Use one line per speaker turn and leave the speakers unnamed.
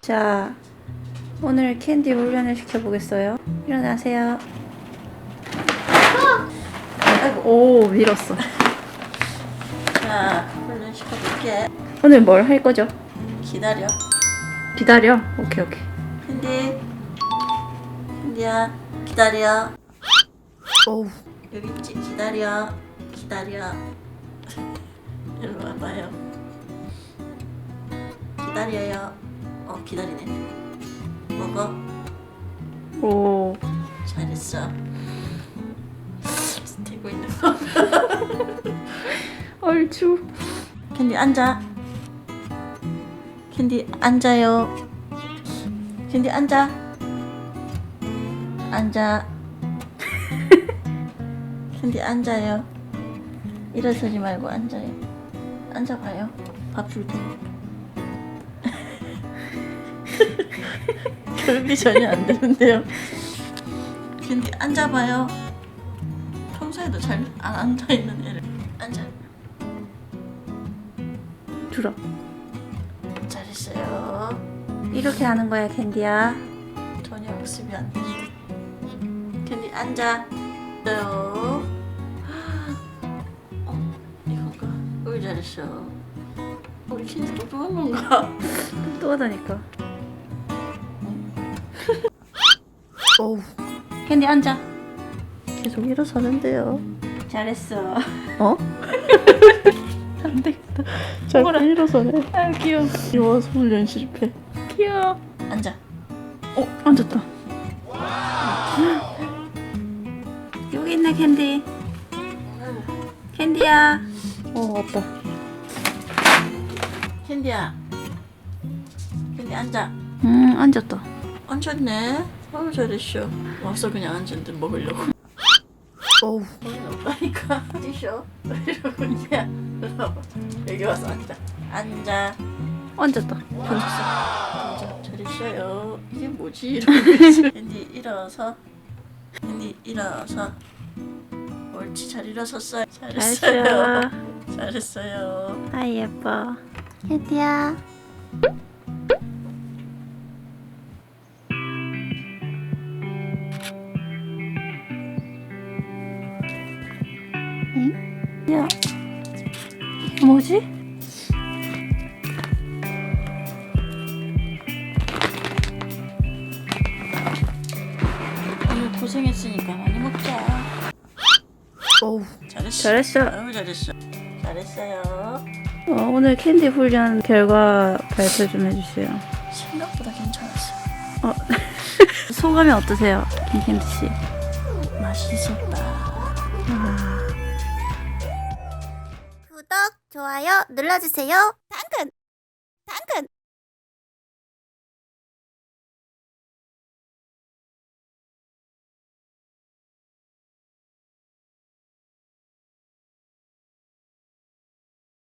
자, 오늘 캔디 훈련을 시켜보겠어요. 일어나세요. 오, 밀었어.
자, 훈련 시켜볼게.
오늘 뭘 할 거죠?
기다려.
기다려. 오케이, 오케이.
캔디. 캔디야, 기다려.
오우.
여기 있지? 기다려. 기다려. 이리 와봐요. 기다려요. 어, 기다리네. 먹어.
오.
잘했어. 대고 있는 거.
얼추.
캔디 앉아. 캔디 앉아요. 캔디 앉아. 앉아. 캔디 앉아요. 일어서지 말고 앉아요. 앉아봐요. 밥 줄 테니까. 교육이 전혀 안 되는데요. 캔디 앉아봐요. 평소에도 잘 안 앉아 있는 애를 앉아.
들어.
잘했어요.
이렇게 하는 거야, 캔디야.
전혀 학습이 안 돼. 캔디 앉아. 요. 어, 이건가? 어, 잘했어. 우리 캔디 똑똑한 건가?
또 하다니까. 오우. 캔디 앉아.
계속 일어서는데요.
잘했어.
어? 잘 일어서네.
아, 귀여워.
이워서 훈련 실패.
귀여워.
앉아.
어, 앉았다. 여기 있네, 캔디. 캔디야.
어, 왔다. 캔디야. 캔디 앉아.
음, 앉았다.
앉았네. 어우, 잘했어. 와서 그냥 앉았는데 먹으려고. 먹는 없다니까. 뛰셔. 이러고 이제 여기 와서 앉아. 앉아.
앉았다.
앉았어. 앉아. 잘했어요. 이게 뭐지? 이러고 있어. 캔디 일어서. 캔디 일어서. 옳지 잘 일어섰어요. 잘했어요.
잘했어.
잘했어요.
아이, 예뻐. 캔디야. 응? 야. 이게 뭐지?
오늘 고생했으니까 많이 먹자.
오우.
잘했어.
잘했어.
아유 잘했어. 잘했어요.
어, 오늘 캔디 훈련 결과 발표 좀 해주세요.
생각보다 괜찮았어.
어, 소감이 어떠세요, 김캔디 씨?
맛있었다.
구독, 좋아요 눌러주세요. 당근! 당근!